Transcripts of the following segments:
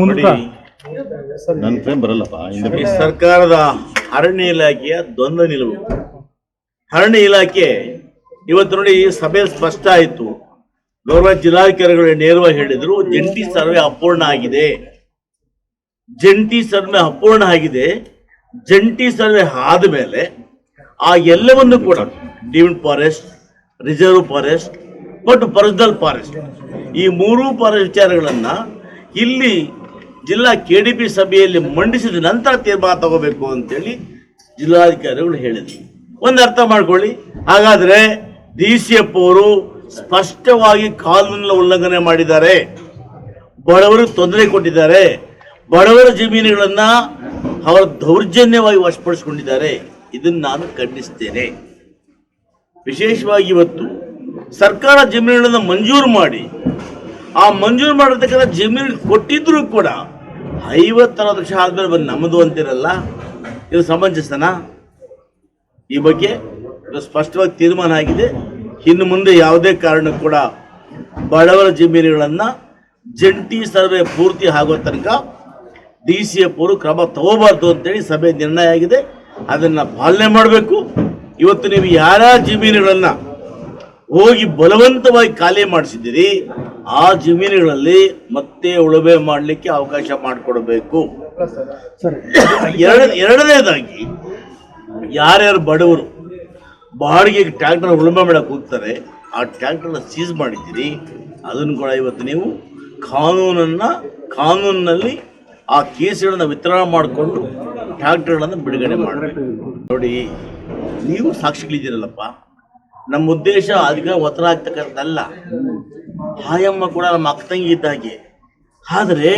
ನೋಡಿ. ನನ್ನ ಫ್ರೇಮ್ ಬರಲ್ಲಪ್ಪ ಹಿಂದೆ ಈ ಸರ್ಕಾರದ ಅರಣ್ಯ ಇಲಾಖೆಯ ದ್ವಂದ್ವ ನಿಲುವು. ಅರಣ್ಯ ಇಲಾಖೆ ಇವತ್ತು ನೋಡಿ ಸಭೆ ಸ್ಪಷ್ಟ ಆಯಿತು. ಗೌರವ ಜಿಲ್ಲಾಧಿಕಾರಿಗಳು ನೇರವಾಗಿ ಹೇಳಿದ್ರು ಜಂಟಿ ಸರ್ವೆ ಅಪೂರ್ಣ ಆಗಿದೆ. ಜಂಟಿ ಸರ್ವೆ ಅಪೂರ್ಣ ಆಗಿದೆ. ಜಂಟಿ ಸರ್ವೆ ಆದ ಮೇಲೆ ಆ ಎಲ್ಲವನ್ನು ಕೂಡ ಡಿವಿಡ್ ಫಾರೆಸ್ಟ್ ರಿಸರ್ವ್ ಫಾರೆಸ್ಟ್ ಮತ್ತು ಪರ್ಸನಲ್ ಫಾರೆಸ್ಟ್ ಈ ಮೂರೂ ಫಾರೆಸ್ಟ್ ವಿಚಾರಗಳನ್ನ ಇಲ್ಲಿ ಜಿಲ್ಲಾ ಕೆ ಡಿ ಪಿ ಸಭೆಯಲ್ಲಿ ಮಂಡಿಸಿದ ನಂತರ ತೀರ್ಮಾನ ತಗೋಬೇಕು ಅಂತೇಳಿ ಜಿಲ್ಲಾಧಿಕಾರಿಗಳು ಹೇಳಿದರು. ಒಂದು ಅರ್ಥ ಮಾಡ್ಕೊಳ್ಳಿ. ಹಾಗಾದ್ರೆ ಡಿ ಸಿ ಎಫ್ ಅವರು ಸ್ಪಷ್ಟವಾಗಿ ಕಾನೂನಿನ ಉಲ್ಲಂಘನೆ ಮಾಡಿದ್ದಾರೆ. ಬಡವರು ತೊಂದರೆ ಕೊಟ್ಟಿದ್ದಾರೆ. ಬಡವರ ಜಮೀನುಗಳನ್ನು ಅವರ ದೌರ್ಜನ್ಯವಾಗಿ ವಶಪಡಿಸಿಕೊಂಡಿದ್ದಾರೆ. ಇದನ್ನು ನಾನು ಖಂಡಿಸ್ತೇನೆ. ವಿಶೇಷವಾಗಿ ಇವತ್ತು ಸರ್ಕಾರ ಜಮೀನುಗಳನ್ನು ಮಂಜೂರು ಮಾಡಿ ಆ ಮಂಜೂರು ಮಾಡಿರ್ತಕ್ಕಂಥ ಜಮೀನು ಕೊಟ್ಟಿದ್ರು ಕೂಡ ಐವತ್ತರ ಲಕ್ಷ ಆದ್ಮೇಲೆ ಬಂದು ನಮ್ಮದು ಅಂತಿರಲ್ಲ, ಇದು ಸಮಂಜಸನ ಈ ಬಗ್ಗೆ ಸ್ಪಷ್ಟವಾಗಿ ತೀರ್ಮಾನ ಆಗಿದೆ. ಇನ್ನು ಮುಂದೆ ಯಾವುದೇ ಕಾರಣ ಕೂಡ ಬಡವರ ಜಮೀನುಗಳನ್ನು ಜಂಟಿ ಸರ್ವೆ ಪೂರ್ತಿ ಆಗೋ ತನಕ ಡಿ ಸಿ ಎಫ್ ಅವರು ಕ್ರಮ ತಗೋಬಾರ್ದು ಅಂತೇಳಿ ಸಭೆ ನಿರ್ಣಯ ಆಗಿದೆ. ಅದನ್ನು ಪಾಲನೆ ಮಾಡಬೇಕು. ಇವತ್ತು ನೀವು ಯಾರ ಜಮೀನುಗಳನ್ನು ಹೋಗಿ ಬಲವಂತವಾಗಿ ಖಾಲಿ ಮಾಡಿಸಿದ್ದೀರಿ? ಆ ಜಮೀನುಗಳಲ್ಲಿ ಮತ್ತೆ ಉಳುಮೆ ಮಾಡಲಿಕ್ಕೆ ಅವಕಾಶ ಮಾಡಿಕೊಡಬೇಕು. ಎರಡ ಎರಡನೇದಾಗಿ ಯಾರ್ಯಾರು ಬಡವರು ಬಾಡಿಗೆಗೆ ಟ್ರ್ಯಾಕ್ಟರ್ ಉಳುಮೆ ಮಾಡಕ್ಕೆ ಹೋಗ್ತಾರೆ ಆ ಟ್ರ್ಯಾಕ್ಟರ್ನ ಸೀಸ್ ಮಾಡಿದ್ದೀರಿ ಅದನ್ನು ಕೂಡ ಇವತ್ತು ನೀವು ಕಾನೂನನ್ನು ಕಾನೂನಿನಲ್ಲಿ ಆ ಕೇಸುಗಳನ್ನು ವಿತರಣೆ ಮಾಡಿಕೊಂಡು ಟ್ರ್ಯಾಕ್ಟರ್ಗಳನ್ನು ಬಿಡುಗಡೆ ಮಾಡಬೇಕು. ನೋಡಿ ನೀವು ಸಾಕ್ಷಿಗಳಿದ್ದೀರಲ್ಲಪ್ಪ. ನಮ್ಮ ಉದ್ದೇಶ ಅದಕ್ಕೆ ಒತ್ತಡ ಆಗ್ತಕ್ಕಂಥದ್ದಲ್ಲ. ಹಾಯಮ್ಮ ಕೂಡ ನಮ್ಮ ಅಕ್ಕ ತಂಗಿ ಇದ್ದ ಹಾಗೆ. ಆದರೆ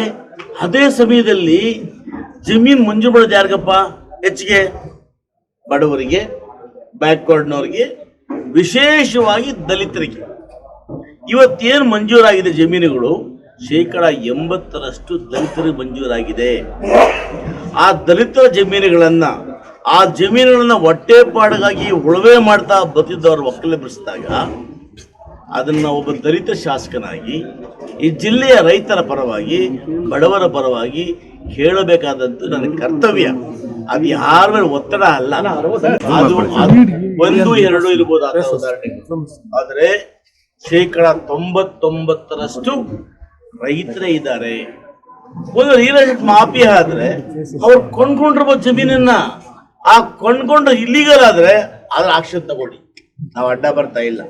ಅದೇ ಸಮಯದಲ್ಲಿ ಜಮೀನು ಮಂಜೂರು ಮಾಡೋದು ಯಾರಿಗಪ್ಪ? ಹೆಚ್ಚಿಗೆ ಬಡವರಿಗೆ, ಬ್ಯಾಕ್ವರ್ಡ್ನವ್ರಿಗೆ, ವಿಶೇಷವಾಗಿ ದಲಿತರಿಗೆ. ಇವತ್ತೇನು ಮಂಜೂರಾಗಿದೆ ಜಮೀನುಗಳು? ಶೇಕಡ ಎಂಬತ್ತರಷ್ಟು ದಲಿತರಿಗೆ ಮಂಜೂರಾಗಿದೆ. ಆ ದಲಿತರ ಜಮೀನುಗಳನ್ನು, ಆ ಜಮೀನುಗಳನ್ನು ಹೊಟ್ಟೆಪಾಡಿಗಾಗಿ ಉಳುವೆ ಮಾಡ್ತಾ ಬತ್ತಿದ್ದವರು ಒಕ್ಕಲೆಬ್ಬಿಸಿದಾಗ ಅದನ್ನ ಒಬ್ಬ ದಲಿತ ಶಾಸಕನಾಗಿ, ಈ ಜಿಲ್ಲೆಯ ರೈತರ ಪರವಾಗಿ, ಬಡವರ ಪರವಾಗಿ ಹೇಳಬೇಕಾದದ್ದು ನನ್ನ ಕರ್ತವ್ಯ. ಅದು ಯಾರ ಮೇಲೆ ಒತ್ತಡ ಅಲ್ಲ. ಅದು ಒಂದು, ಎರಡು ಇರ್ಬೋದು ಆದರೆ ಆದ್ರೆ ಶೇಕಡ ತೊಂಬತ್ತೊಂಬತ್ತರಷ್ಟು ರೈತರೇ ಇದ್ದಾರೆ. ಒಂದು ರಿಯಲ್ ಎಸ್ಟೇಟ್ ಮಾಫಿಯಾ ಆದ್ರೆ ಅವ್ರು ಕೊಂಡ್ಕೊಂಡಿರ್ಬೋದು ಜಮೀನನ್ನ, ಆ ಕೊಂಡ್ಕೊಂಡು ಇಲ್ಲಿಗಲ್ ಆದ್ರೆ ಅದ್ರ ಆಕ್ಷನ್ ತಗೊಳ್ಳಿ. ನಾವು ಅಡ್ಡ ಬರ್ತಾ ಇಲ್ಲ.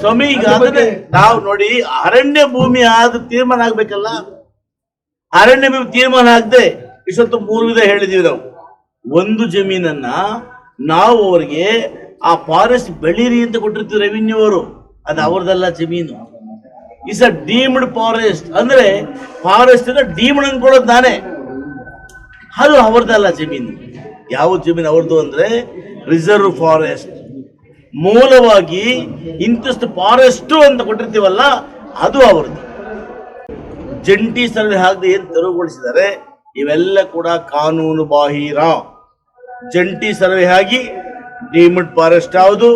ಸ್ವಾಮಿ ಈಗ ಅದನ್ನೇ ನಾವು ನೋಡಿ ಅರಣ್ಯ ಭೂಮಿ ಆದ ತೀರ್ಮಾನ ಆಗ್ಬೇಕಲ್ಲ? ಅರಣ್ಯ ಭೂಮಿ ತೀರ್ಮಾನ ಆಗದೆ ಇಷ್ಟೊತ್ತು ಮೂರು ವಿಧ ಹೇಳಿದೀವಿ ನಾವು. ಒಂದು ಜಮೀನನ್ನ ನಾವು ಅವರಿಗೆ ಆ ಫಾರೆಸ್ಟ್ ಬೆಳೀರಿ ಅಂತ ಕೊಟ್ಟಿರ್ತೀವಿ ರೆವಿನ್ಯೂ ಅವರು. ಅದು ಅವ್ರದಲ್ಲ ಜಮೀನು. ಇಸ್ ಅ ಡೀಮ್ಡ್ ಫಾರೆಸ್ಟ್ ಅಂದ್ರೆ ಫಾರೆಸ್ಟ್ ಡೀಮ್ಡ್ ಅನ್ಕೊಳ್ಳೋದು ನಾನೇ. ಅದು ಅವ್ರದ್ದಲ್ಲ ಜಮೀನು. ಯಾವ ಜಮೀನು ಅವ್ರದ್ದು ಅಂದ್ರೆ ರಿಸರ್ವ್ ಫಾರೆಸ್ಟ್ ಮೂಲವಾಗಿ ಇಂತಿಷ್ಟು ಫಾರೆಸ್ಟ್ ಅಂತ ಕೊಟ್ಟಿರ್ತೀವಲ್ಲ, ಅದು ಅವ್ರದ್ದು. ಜಂಟಿ ಸರ್ವೆ ಆಗದೆ ಏನು ತೆರವುಗೊಳಿಸಿದ್ದಾರೆ, ಇವೆಲ್ಲ ಕೂಡ ಕಾನೂನು ಬಾಹಿರ. ಜಂಟಿ ಸರ್ವೆ ಆಗಿ ಡಿಮಿಡ್ ಫಾರೆಸ್ಟ್ ಯಾವುದು,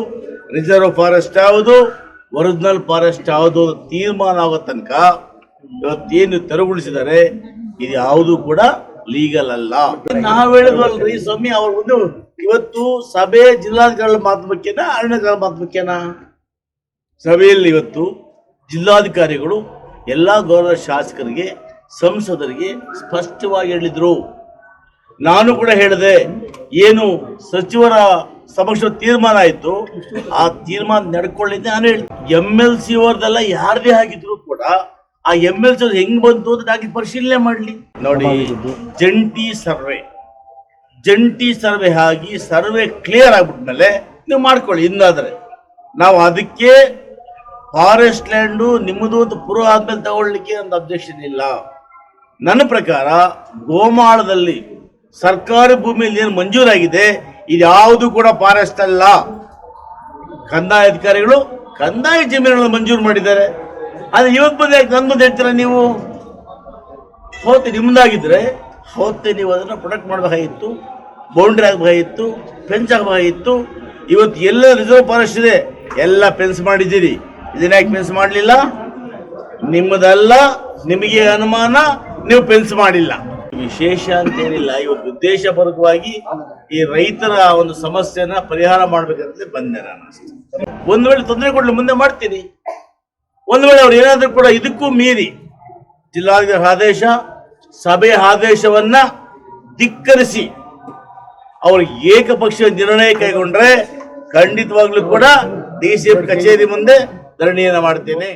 ರಿಸರ್ವ್ ಫಾರೆಸ್ಟ್ ಯಾವುದು, ಒರಿಜಿನಲ್ ಫಾರೆಸ್ಟ್ ಯಾವುದು ತೀರ್ಮಾನ ಆಗೋ ತನಕ ಇವತ್ತೇನು ತೆರವುಗೊಳಿಸಿದ್ದಾರೆ, ಇದು ಯಾವುದು ಕೂಡ ಲೀಗಲ್ ಅಲ್ಲ. ನಾವು ಹೇಳಿದ್ವಲ್ರಿ, ಸ್ವಾಮಿ, ಅವ್ರ ಒಂದು ಇವತ್ತು ಸಭೆ ಜಿಲ್ಲಾಧಿಕಾರಿಗಳ ಮಾತು ಮುಖ್ಯನ, ಅರಣ್ಯಗಳ ಮಾತು ಮುಖ್ಯನಾ? ಸಭೆಯಲ್ಲಿ ಇವತ್ತು ಜಿಲ್ಲಾಧಿಕಾರಿಗಳು ಎಲ್ಲ ಗೌರವ ಶಾಸಕರಿಗೆ, ಸಂಸದರಿಗೆ ಸ್ಪಷ್ಟವಾಗಿ ಹೇಳಿದರು. ನಾನು ಕೂಡ ಹೇಳಿದೆ, ಏನು ಸಚಿವರ ಸಮಕ್ಷ ತೀರ್ಮಾನ ಆಯಿತು, ಆ ತೀರ್ಮಾನ ನಡ್ಕೊಳ್ಳಿದ್ದೆ ನಾನು ಹೇಳಿ ಎಂ ಎಲ್ ಸಿ ಅವರದೆಲ್ಲ ಯಾರದೇ ಆಗಿದ್ರು ಕೂಡ ಆ ಎಂ ಎಲ್ ಸಿ ಹೆಂಗ್ ಬಂತು ಅಂತ ಪರಿಶೀಲನೆ ಮಾಡಲಿ. ನೋಡಿ, ಜಂಟಿ ಸರ್ವೆ. ಜಂಟಿ ಸರ್ವೆ ಆಗಿ ಸರ್ವೆ ಕ್ಲಿಯರ್ ಆಗ್ಬಿಟ್ಮೇಲೆ ನೀವು ಮಾಡ್ಕೊಳ್ಳಿ. ಇನ್ನಾದ್ರೆ ನಾವು ಅದಕ್ಕೆ ಫಾರೆಸ್ಟ್ ಲ್ಯಾಂಡು ನಿಮ್ಮದು ಅಂತ ಪೂರ್ವ ಆದ್ಮೇಲೆ ತಗೊಳ್ಳಿಕ್ಕೆ ಒಂದು ಅಬ್ಜೆಕ್ಷನ್ ಇಲ್ಲ. ನನ್ನ ಪ್ರಕಾರ ಗೋಮಾಳದಲ್ಲಿ ಸರ್ಕಾರಿ ಭೂಮಿಯಲ್ಲಿ ಏನು ಮಂಜೂರಾಗಿದೆ ಇದ್ಯಾವುದು ಕೂಡ ಫಾರೆಸ್ಟ್ ಅಲ್ಲ. ಕಂದಾಯ ಅಧಿಕಾರಿಗಳು ಕಂದಾಯ ಜಮೀನುಗಳನ್ನು ಮಂಜೂರು ಮಾಡಿದ್ದಾರೆ. ಅದು ಇವತ್ತು ಬಂದ ನನ್ನ ಹೇಳ್ತೀರ ನೀವು? ಹೋತೆ ನಿಮ್ದಾಗಿದ್ರೆ ಹೋತೆ ನೀವು ಅದನ್ನು ಪ್ರೊಟೆಕ್ಟ್ ಮಾಡಬೇಕಾಗಿತ್ತು. ಬೌಂಡ್ರಿ ಆಗಬೇಕಾಗಿತ್ತು ಫೆನ್ಸ್ ಆಗಬೇಕಾಗಿತ್ತು ಇವತ್ತು ಎಲ್ಲ ರಿಸರ್ವ್ ಫಾರೆಸ್ಟ್ ಇದೆ. ಎಲ್ಲ ಫೆನ್ಸ್ ಮಾಡಿದ್ದೀರಿ. ಇದನ್ನ ಯಾಕೆ ಫೆನ್ಸ್ ಮಾಡಲಿಲ್ಲ. ನಿಮ್ಮದಲ್ಲ, ನಿಮಗೆ ಅನುಮಾನ, ನೀವು ಪೆನ್ಸ್ ಮಾಡಿಲ್ಲ. ವಿಶೇಷ ಅಂತೇನಿಲ್ಲ. ಇವತ್ತು ಉದ್ದೇಶಪೂರ್ವಕವಾಗಿ ಈ ರೈತರ ಒಂದು ಸಮಸ್ಯೆನ ಪರಿಹಾರ ಮಾಡ್ಬೇಕಂತ ಬಂದೆ ನಾನು. ಒಂದು ವೇಳೆ ತೊಂದರೆ ಕೊಡ್ಲಿ ಮುಂದೆ ಮಾಡ್ತೀನಿ. ಒಂದು ವೇಳೆ ಅವ್ರು ಏನಾದ್ರೂ ಕೂಡ ಇದಕ್ಕೂ ಮೀರಿ ಜಿಲ್ಲಾಧಿಕಾರಿ ಆದೇಶ ಸಭೆಯ ಆದೇಶವನ್ನ ಧಿಕ್ಕರಿಸಿ ಅವರು ಏಕಪಕ್ಷ ನಿರ್ಣಯ ಕೈಗೊಂಡ್ರೆ ಖಂಡಿತವಾಗ್ಲೂ ಕೂಡ ಡಿ ಕಚೇರಿ ಮುಂದೆ ಧರಣಿಯನ್ನು ಮಾಡ್ತೇನೆ.